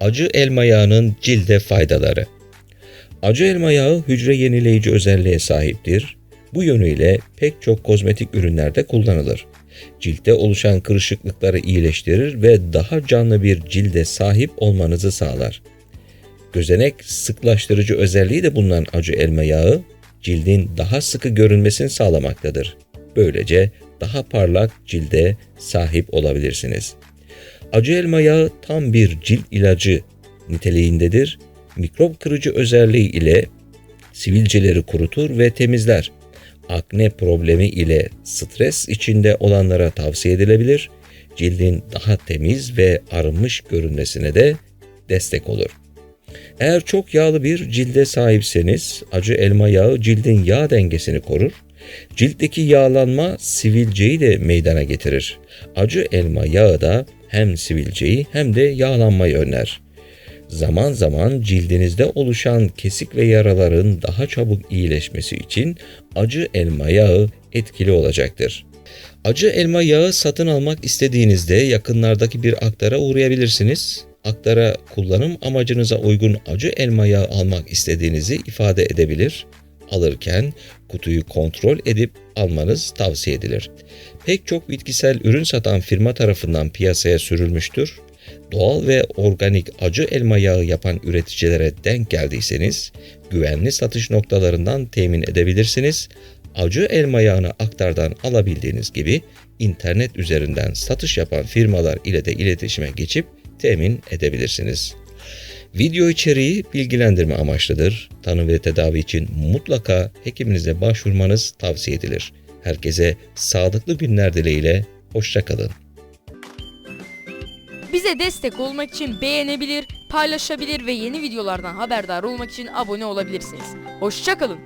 Acı elma yağının cilde faydaları. Acı elma yağı hücre yenileyici özelliğe sahiptir. Bu yönüyle pek çok kozmetik ürünlerde kullanılır. Ciltte oluşan kırışıklıkları iyileştirir ve daha canlı bir cilde sahip olmanızı sağlar. Gözenek sıklaştırıcı özelliği de bulunan acı elma yağı cildin daha sıkı görünmesini sağlamaktadır. Böylece daha parlak cilde sahip olabilirsiniz. Acı elma yağı tam bir cilt ilacı niteliğindedir. Mikrop kırıcı özelliği ile sivilceleri kurutur ve temizler. Akne problemi ile stres içinde olanlara tavsiye edilebilir. Cildin daha temiz ve arınmış görünmesine de destek olur. Eğer çok yağlı bir cilde sahipseniz acı elma yağı cildin yağ dengesini korur. Ciltteki yağlanma sivilceyi de meydana getirir. Acı elma yağı da hem sivilceyi hem de yağlanmayı önler. Zaman zaman cildinizde oluşan kesik ve yaraların daha çabuk iyileşmesi için acı elma yağı etkili olacaktır. Acı elma yağı satın almak istediğinizde yakınlardaki bir aktara uğrayabilirsiniz. Aktara kullanım amacınıza uygun acı elma yağı almak istediğinizi ifade edebilir. Alırken kutuyu kontrol edip almanız tavsiye edilir. Pek çok bitkisel ürün satan firma tarafından piyasaya sürülmüştür. Doğal ve organik acı elma yağı yapan üreticilere denk geldiyseniz güvenli satış noktalarından temin edebilirsiniz. Acı elma yağını aktardan alabildiğiniz gibi internet üzerinden satış yapan firmalar ile de iletişime geçip temin edebilirsiniz. Video içeriği bilgilendirme amaçlıdır. Tanı ve tedavi için mutlaka hekiminize başvurmanız tavsiye edilir. Herkese sağlıklı günler dileğiyle, hoşçakalın. Bize destek olmak için beğenebilir, paylaşabilir ve yeni videolardan haberdar olmak için abone olabilirsiniz. Hoşçakalın.